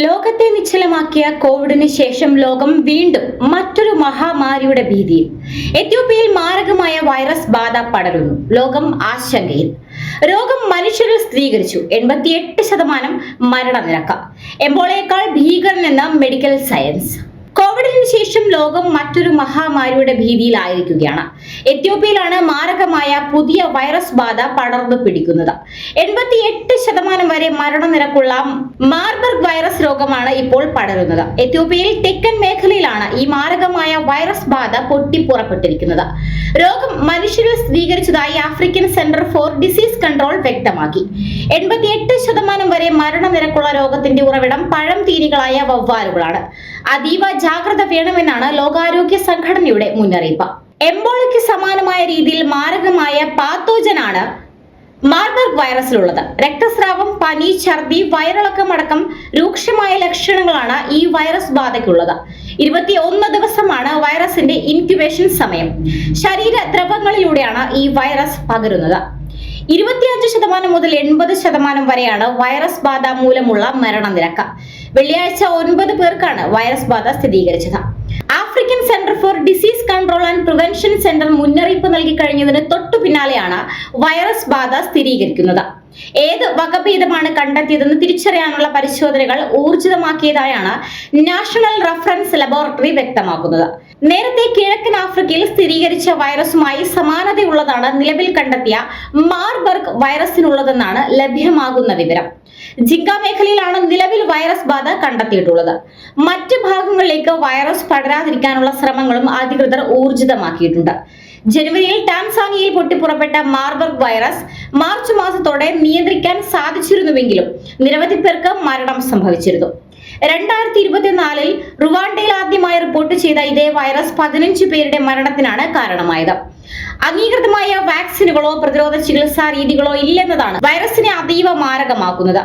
ലോകത്തെ നിശ്ചലമാക്കിയ കോവിഡിന് ശേഷം ലോകം വീണ്ടും മറ്റൊരു മഹാമാരിയുടെ ഭീതിയിൽ. എത്യോപ്യയിൽ മാരകമായ വൈറസ് ബാധ പടരുന്നു. ലോകം ആശങ്കയിൽ. രോഗം മനുഷ്യരിൽ സ്ഥിരീകരിച്ചു. എൺപത്തിയെട്ട് ശതമാനം മരണനിരക്ക. എംബോളയേക്കാൾ ഭീകരനെന്ന മെഡിക്കൽ സയൻസ്. കോവിഡിന് ശേഷം ലോകം മറ്റൊരു മഹാമാരിയുടെ ഭീതിയിലായിരിക്കുകയാണ്. എത്യോപ്യയിലാണ് മാരകമായ പുതിയ വൈറസ് ബാധ പടർന്നു പിടിക്കുന്നത്. എൺപത്തി എട്ട് ശതമാനം വരെ മരണനിരക്കുള്ള മാർബർഗ് വൈറസ് രോഗമാണ് ഇപ്പോൾ പടരുന്നത്. എത്യോപ്യയിൽ തെക്കൻ മേഖലയിലാണ് ഈ മാരകമായ വൈറസ് ബാധ പൊട്ടിപ്പുറപ്പെട്ടിരിക്കുന്നത്. രോഗം മനുഷ്യരിൽ സ്ഥിരീകരിച്ചതായി African Centre for Disease Control വ്യക്തമാക്കി. എൺപത്തിയെട്ട് ശതമാനം വരെ മരണനിരക്കുള്ള രോഗത്തിന്റെ ഉറവിടം പഴം തീനികളായ വവ്വാലുകളാണ്. അതീവ ജാഗ്രത വേണമെന്നാണ് ലോകാരോഗ്യ സംഘടനയുടെ മുന്നറിയിപ്പ്. എംബോളയ്ക്ക് സമാനമായ രീതിയിൽ മാരകമായ പാത്തോജനാണ് മാർബർഗ് വൈറസിലുള്ളത്. രക്തസ്രാവം പനി ഛർദി വയറിളക്കമടക്കം രൂക്ഷമായ ലക്ഷണങ്ങളാണ് ഈ വൈറസ് ബാധയ്ക്കുള്ളത്. ഇരുപത്തി ഒന്ന് ദിവസമാണ് വൈറസിന്റെ ഇൻക്യുബേഷൻ സമയം. ശരീര ദ്രവങ്ങളിലൂടെയാണ് ഈ വൈറസ് പകരുന്നത്. ഇരുപത്തിയഞ്ച് ശതമാനം മുതൽ എൺപത് ശതമാനം വരെയാണ് വൈറസ് ബാധ മൂലമുള്ള മരണനിരക്ക്. വെള്ളിയാഴ്ച ഒൻപത് പേർക്കാണ് വൈറസ് ബാധ സ്ഥിരീകരിച്ചത്. African Centre for Disease Control and Prevention Centre മുന്നറിയിപ്പ് നൽകി കഴിഞ്ഞതിന് തൊട്ടു പിന്നാലെയാണ് വൈറസ് ബാധ സ്ഥിരീകരിക്കുന്നത്. ഏത് വകഭേദമാണ് കണ്ടെത്തിയതെന്ന് തിരിച്ചറിയാനുള്ള പരിശോധനകൾ ഊർജിതമാക്കിയതായാണ് നാഷണൽ റഫറൻസ് ലബോറട്ടറി വ്യക്തമാക്കുന്നത്. നേരത്തെ കിഴക്കൻ ആഫ്രിക്കയിൽ സ്ഥിരീകരിച്ച വൈറസുമായി സമാനതയുള്ളതാണ് നിലവിൽ കണ്ടെത്തിയ മാർബർഗ് വൈറസിനുള്ളതെന്നാണ് ലഭ്യമാകുന്ന വിവരം. ജിങ്ക മേഖലയിലാണ് നിലവിൽ വൈറസ് ബാധ കണ്ടെത്തിയിട്ടുള്ളത്. മറ്റ് ഭാഗങ്ങളിലേക്ക് വൈറസ് പടരാതിരിക്കാനുള്ള ശ്രമങ്ങളും അധികൃതർ ഊർജിതമാക്കിയിട്ടുണ്ട്. ജനുവരിയിൽ ടാൻസാനിയയിൽ പൊട്ടിപ്പുറപ്പെട്ട മാർബർഗ് വൈറസ് മാർച്ച് മാസത്തോടെ നിയന്ത്രിക്കാൻ സാധിച്ചിരുന്നുവെങ്കിലും നിരവധി പേർക്ക് മരണം സംഭവിച്ചിരുന്നു. രണ്ടായിരത്തി ഇരുപത്തിനാലിൽ റുവാണ്ടയിൽ ആദ്യമായി റിപ്പോർട്ട് ചെയ്ത ഇതേ വൈറസ് പതിനഞ്ച് പേരുടെ മരണത്തിനാണ് കാരണമായത്. അംഗീകൃതമായ വാക്സിനുകളോ പ്രതിരോധ ചികിത്സാ രീതികളോ ഇല്ലെന്നതാണ് വൈറസിനെ അതീവ മാരകമാക്കുന്നത്.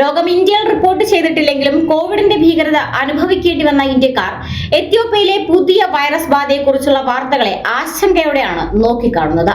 രോഗം ഇന്ത്യയിൽ റിപ്പോർട്ട് ചെയ്തിട്ടില്ലെങ്കിലും കോവിഡിന്റെ ഭീകരത അനുഭവിക്കേണ്ടി വന്ന ഇന്ത്യക്കാർ എത്യോപ്യയിലെ പുതിയ വൈറസ് ബാധയെക്കുറിച്ചുള്ള വാർത്തകളെ ആശങ്കയോടെയാണ് നോക്കിക്കാണുന്നത്.